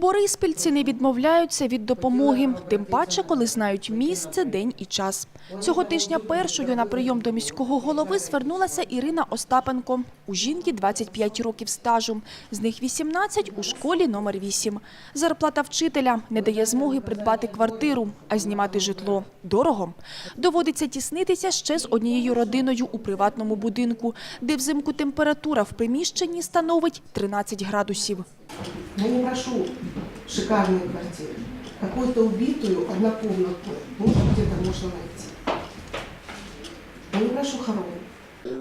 Бориспільці не відмовляються від допомоги, тим паче, коли знають місце, день і час. Цього тижня першою на прийом до міського голови звернулася Ірина Остапенко. У жінки 25 років стажу, з них 18 у школі номер 8. Зарплата вчителя не дає змоги придбати квартиру, а знімати житло дорого. Доводиться тіснитися ще з однією родиною у приватному будинку, де взимку температура в приміщенні становить 13 градусів. Я не прошу шикарную квартиру. Какую-то убитую, однокомнатную. Может, где-то можно найти. Я не прошу хоромы.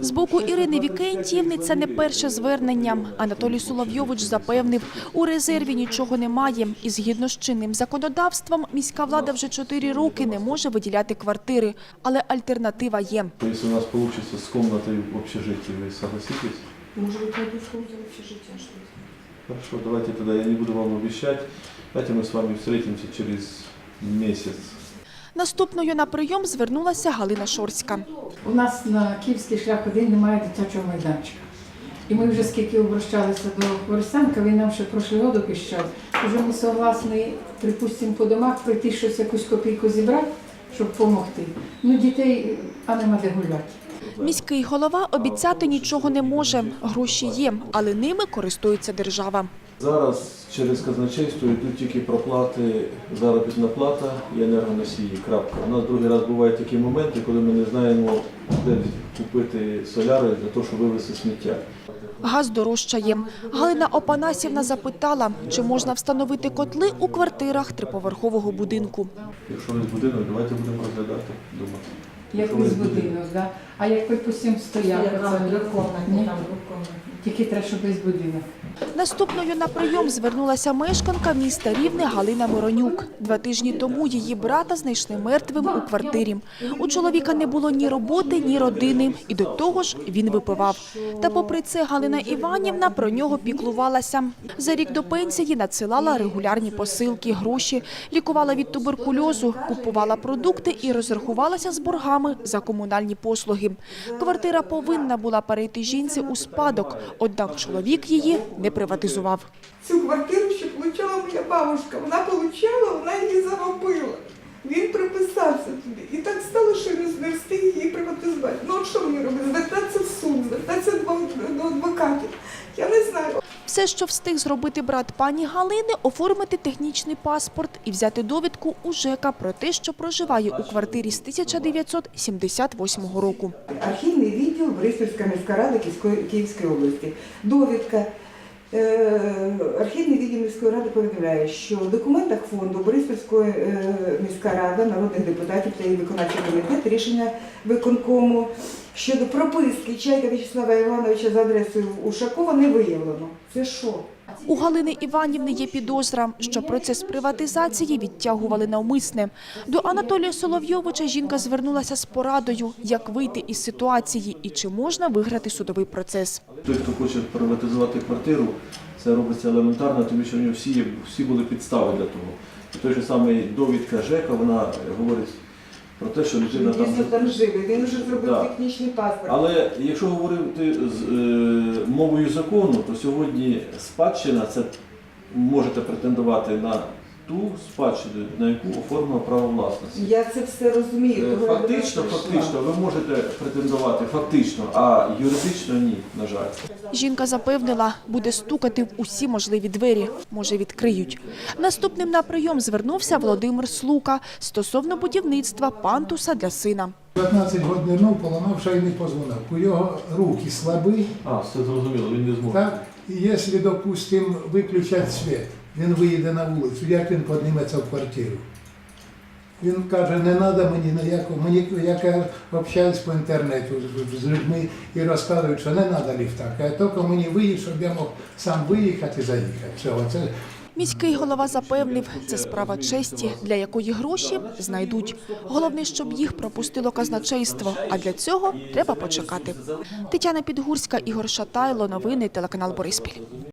З боку Ірини Вікентіївни це не перше звернення. Анатолій Соловйович запевнив, у резерві нічого немає. І згідно з чинним законодавством, міська влада вже чотири роки не може виділяти квартири. Але альтернатива є. Если у нас получится с комнатой в общежитии, вы согласитесь? Может быть, пойду в комнату общежития, что ли? Хорошо, давайте тогда я не буду вам обещать. Давайте мы с вами встретимся через месяц. Наступною на прийом звернулася Галина Шорська. У нас на Київський шлях один немає дитячого майданчика. І ми вже скільки обращалися до Борисенка, він нам ще прошлий року піщав. Уже ми согласні, припустимо, по домах прийти щось, якусь копійку зібрати, щоб допомогти. Ну, дітей, а нема де гуляти. Міський голова обіцяти нічого не може. Гроші є, але ними користується держава. Зараз через казначейство йдуть тільки проплати, заробітна плата і енергоносії. Крапка. У нас другий раз бувають такі моменти, коли ми не знаємо, де купити соляри для того, щоб вивезти сміття. Газ дорожчає. Галина Опанасівна запитала, чи можна встановити котли у квартирах триповерхового будинку. Якщо весь будинок, давайте будемо розглядати, думати. Як весь весь будинок, да? а як припустимо, стояв. оце, ні? Тільки треба, щоб весь будинок. Наступною на прийом звернулася мешканка міста Рівне Галина Миронюк. Два тижні тому її брата знайшли мертвим у квартирі. У чоловіка не було ні роботи, ні родини, і до того ж він випивав. Та попри це Галина Іванівна про нього піклувалася. За рік до пенсії надсилала регулярні посилки, гроші, лікувала від туберкульозу, купувала продукти і розрахувалася з боргами за комунальні послуги. Квартира повинна була перейти жінці у спадок, однак чоловік її не приватизував. Цю квартиру ще отримала моя бабушка. Вона отримала, вона її заробила. Він приписався туди. І так стало, що він не встиг її приватизувати. Ну от що мені робити? Звертатися в суд, звертатися до, адвокатів. Я не знаю. Все, що встиг зробити брат пані Галини, оформити технічний паспорт і взяти довідку у ЖЕКа про те, що проживає у квартирі з 1978 року. Архівний відділ Бориспільська міська рада Київської, області. Довідка. Е, Архівний відділ міської ради повідомляє, що в документах фонду Бориспільської е, міська рада, народних депутатів та її виконавчий комітет рішення виконкому щодо прописки Чайка В'ячеслава Івановича за адресою Ушакова не виявлено. Це що? У Галини Іванівни є підозра, що процес приватизації відтягували навмисне. До Анатолія Соловйовича жінка звернулася з порадою, як вийти із ситуації і чи можна виграти судовий процес. Той, хто хоче приватизувати квартиру, це робиться елементарно, тому що в нього всі, всі були підстави для того. Той же самий довідка ЖЕКа, вона говорить про те, що людина там. Дійсно там живе, він вже зробив Да. технічний паспорт. Але якщо говорити з е, мовою закону, то сьогодні спадщина це можете претендувати на ту спадщину, на яку оформлено право власності. Я це все розумію. Е, того я до вас Фактично, прийшла. фактично, ви можете претендувати фактично, а юридично ні, на жаль. Жінка запевнила, буде стукати в усі можливі двері. Може, відкриють. Наступним на прийом звернувся Володимир Слука стосовно будівництва пантуса для сина. 15 років нирнув, поламав шейний позвонок. У його руки слабі, А, все зрозуміло, він не зможе. так? І якщо, допустим, виключать світ, він виїде на вулицю, як він підніметься в квартиру? Він каже, не треба мені ніякого, мені я общаюсь по інтернету з- людьми і розказують, що не треба ліфта. Каже, тільки мені виїдь, щоб я мог сам виїхати і заїхати. Всього. Це Міський голова запевнив, це справа честі, для якої гроші знайдуть. Головне, щоб їх пропустило казначейство. А для цього треба почекати. Тетяна Підгурська, Ігор Шатайло. Новини телеканал Бориспіль.